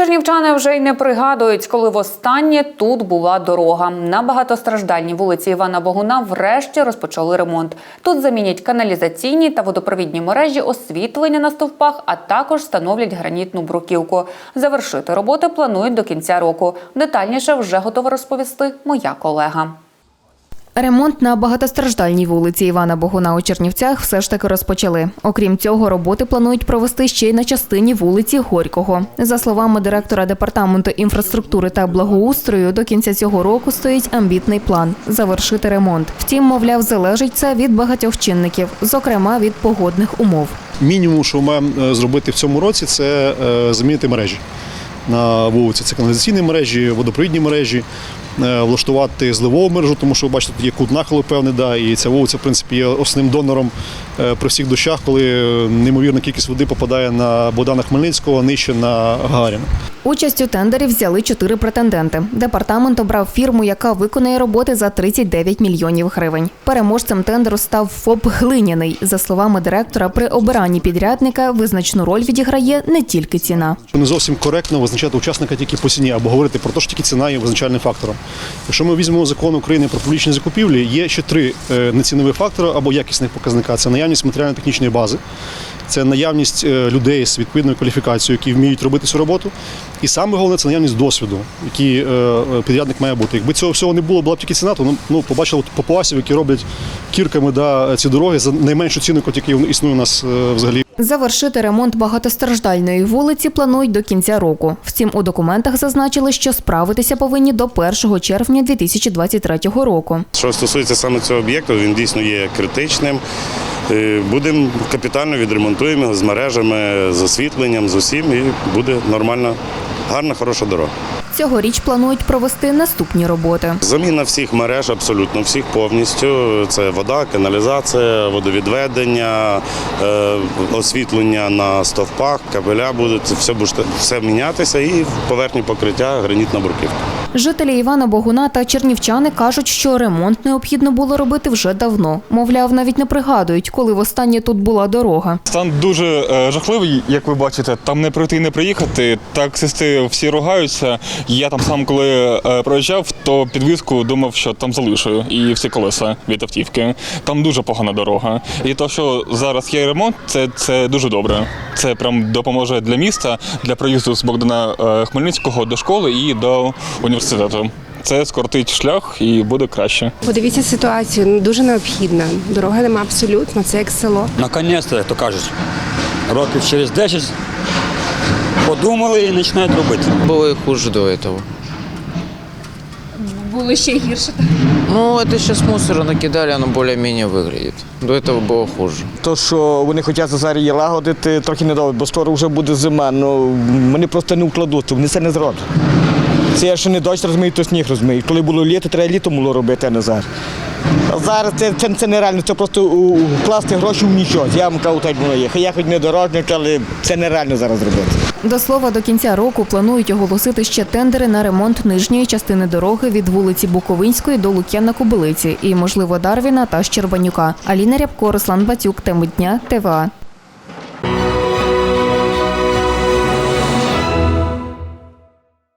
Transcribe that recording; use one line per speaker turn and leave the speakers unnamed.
Чернівчани вже й не пригадують, коли востаннє тут була дорога. На багатостраждальній вулиці Івана Богуна врешті розпочали ремонт. Тут замінять каналізаційні та водопровідні мережі, освітлення на стовпах, а також встановлять гранітну бруківку. Завершити роботи планують до кінця року. Детальніше вже готова розповісти моя колега.
Ремонт на багатостраждальній вулиці Івана Богуна у Чернівцях все ж таки розпочали. Окрім цього, роботи планують провести ще й на частині вулиці Горького. За словами директора департаменту інфраструктури та благоустрою, до кінця цього року стоїть амбітний план завершити ремонт. Втім, мовляв, залежить це від багатьох чинників, зокрема від погодних умов.
Мінімум, що маємо е, зробити в цьому році, це е, замінити мережі на вулиці. Це каналізаційні мережі, водопровідні мережі, влаштувати зливову мережу, тому що ви бачите, тут є кут нахилу певний, да, і ця вулиця, в принципі, є основним донором е, при всіх дощах, коли е, неймовірна кількість води попадає на Богдана Хмельницького, нижче на Гагаріна.
Участь у тендері взяли чотири претенденти. Департамент обрав фірму, яка виконає роботи за 39 мільйонів гривень. Переможцем тендеру став ФОП Глиняний. За словами директора, при обиранні підрядника визначну роль відіграє не тільки ціна.
Не зовсім коректно визначати учасника тільки по ціні або говорити про те, що тільки ціна є визначальним фактором. Якщо ми візьмемо закон України про публічні закупівлі, є ще три е, нецінові фактори або якісних показника: це наявність матеріально-технічної бази, це наявність е, людей з відповідною кваліфікацією, які вміють робити цю роботу. І саме головне це наявність досвіду, який е, е, підрядник має бути. Якби цього всього не було, була б тільки ціна, то ну, ну побачили попуасів, які роблять кірками да, ці дороги за найменшу ціну, яка існує у нас е, взагалі.
Завершити ремонт багатостраждальної вулиці планують до кінця року. Втім, у документах зазначили, що справитися повинні до 1 червня 2023 року.
Що стосується саме цього об'єкту, він дійсно є критичним. Будемо капітально відремонтуємо його з мережами, з освітленням, з усім, і буде нормальна, гарна, хороша дорога.
Цьогоріч планують провести наступні роботи.
Заміна всіх мереж, абсолютно всіх повністю. Це вода, каналізація, водовідведення, е, освітлення на стовпах, кабеля будуть. Все буде все мінятися і поверхні покриття гранітна бруківка.
Жителі Івана Богуна та чернівчани кажуть, що ремонт необхідно було робити вже давно. Мовляв, навіть не пригадують, коли востаннє тут була дорога.
Стан дуже е, жахливий, як ви бачите. Там не пройти, не приїхати. Таксисти всі ругаються. Я там сам, коли е, проїжджав, то підвізку думав, що там залишую і всі колеса від автівки. Там дуже погана дорога. І то, що зараз є ремонт, це, це дуже добре. Це прям допоможе для міста, для проїзду з Богдана е, Хмельницького до школи і до університету. Це скоротить шлях і буде краще.
Подивіться ситуацію, ну, дуже необхідна. Дороги нема абсолютно, це як село.
Наконець-то, як то кажуть, років через 10 подумали і починають робити.
Було хуже до этого.
Було ще гірше. так?
Ну, это сейчас мусора накидали, оно более-менее выглядит. До этого было хуже.
То, що вони хочуть зараз її лагодити, трохи не добре, бо скоро вже буде зима. Ну вони просто не вкладуть, вони це не зроблять. Це я ще не дощ розумію, то сніг розумію. Коли було літо, треба літо було робити, а не зараз. Зараз це, це, це нереально, це просто вкласти гроші в нічого. Я вам кажу, так воно є. Хай Я хоч не дорожник, але це нереально зараз зробити.
До слова, до кінця року планують оголосити ще тендери на ремонт нижньої частини дороги від вулиці Буковинської до Лук'яна Кобилиці і, можливо, Дарвіна та Щербанюка. Аліна Рябко, Руслан Батюк, теми дня, ТВА.